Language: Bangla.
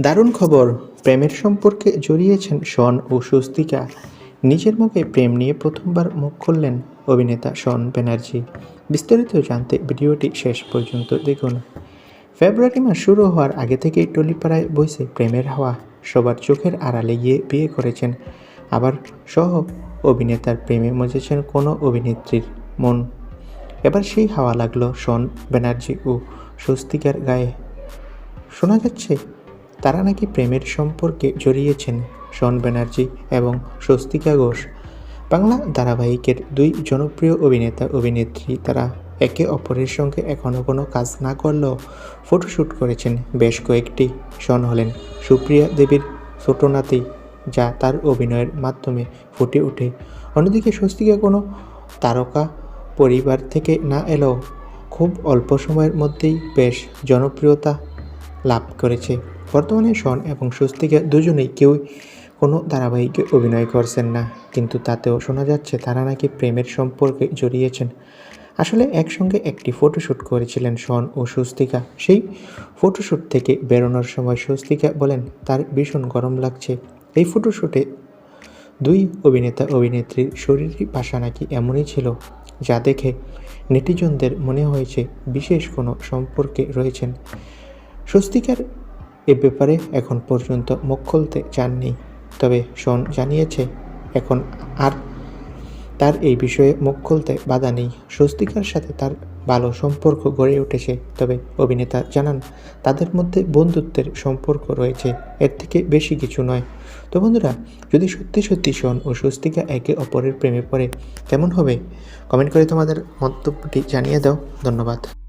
দারুণ খবর। প্রেমের সম্পর্কে জড়িয়েছেন শন ও স্বস্তিকা। নিজের মুখে প্রেম নিয়ে প্রথমবার মুখ খুললেন অভিনেতা শন ব্যানার্জি। বিস্তারিত জানতে ভিডিওটি শেষ পর্যন্ত দেখুন। ফেব্রুয়ারি মাস শুরু হওয়ার আগে থেকেই টলিপাড়ায় বইছে প্রেমের হাওয়া। সবার চোখের আড়ালে গিয়ে বিয়ে করেছেন। আবার সহ অভিনেতার প্রেমে মজেছেন কোনো অভিনেত্রীর মন। এবার সেই হাওয়া লাগল শন ব্যানার্জি ও স্বস্তিকার গায়ে। শোনা যাচ্ছে তারা নাকি প্রেমের সম্পর্কে জড়িয়েছেন শন ব্যানার্জি এবং স্বস্তিকা ঘোষ। বাংলা ধারাবাহিকের দুই জনপ্রিয় অভিনেতা অভিনেত্রী তারা একে অপরের সঙ্গে এখনও কোনো কাজ না করলেও ফটোশ্যুট করেছেন বেশ কয়েকটি। শন হলেন সুপ্রিয়া দেবীর ছোট নাতি, যা তার অভিনয়ের মাধ্যমে ফুটে ওঠে। অন্যদিকে স্বস্তিকা কোনো তারকা পরিবার থেকে না এলেও খুব অল্প সময়ের মধ্যেই বেশ জনপ্রিয়তা লাভ করেছে। বর্তমানে শন এবং স্বস্তিকা দুজনেই কেউ কোনো ধারাবাহিকে অভিনয় করছেন না। কিন্তু তাতেও শোনা যাচ্ছে তারা নাকি প্রেমের সম্পর্কে জড়িয়েছেন। আসলে একসঙ্গে একটি ফটোশ্যুট করেছিলেন শন ও স্বস্তিকা। সেই ফটোশ্যুট থেকে বেরোনোর সময় স্বস্তিকা বলেন, তার ভীষণ গরম লাগছে। এই ফটোশ্যুটে দুই অভিনেতা অভিনেত্রীর শরীরী ভাষা নাকি এমনই ছিল, যা দেখে নেটিজনদের মনে হয়েছে বিশেষ কোনো সম্পর্কে রয়েছেন। স্বস্তিকার এ ব্যাপারে এখন পর্যন্ত মুখ খুলতে চাননি। তবে শন জানিয়েছে, এখন আর তার এই বিষয়ে মুখ খুলতে বাধা নেই। স্বস্তিকার সাথে তার ভালো সম্পর্ক গড়ে উঠেছে। তবে অভিনেতা জানান, তাদের মধ্যে বন্ধুত্বের সম্পর্ক রয়েছে। এর থেকে বেশি কিছু নয়। তো বন্ধুরা, যদি সত্যি সত্যি শন ও স্বস্তিকা একে অপরের প্রেমে পড়ে, কেমন হবে? কমেন্ট করে তোমাদের মন্তব্যটি জানিয়ে দাও। ধন্যবাদ।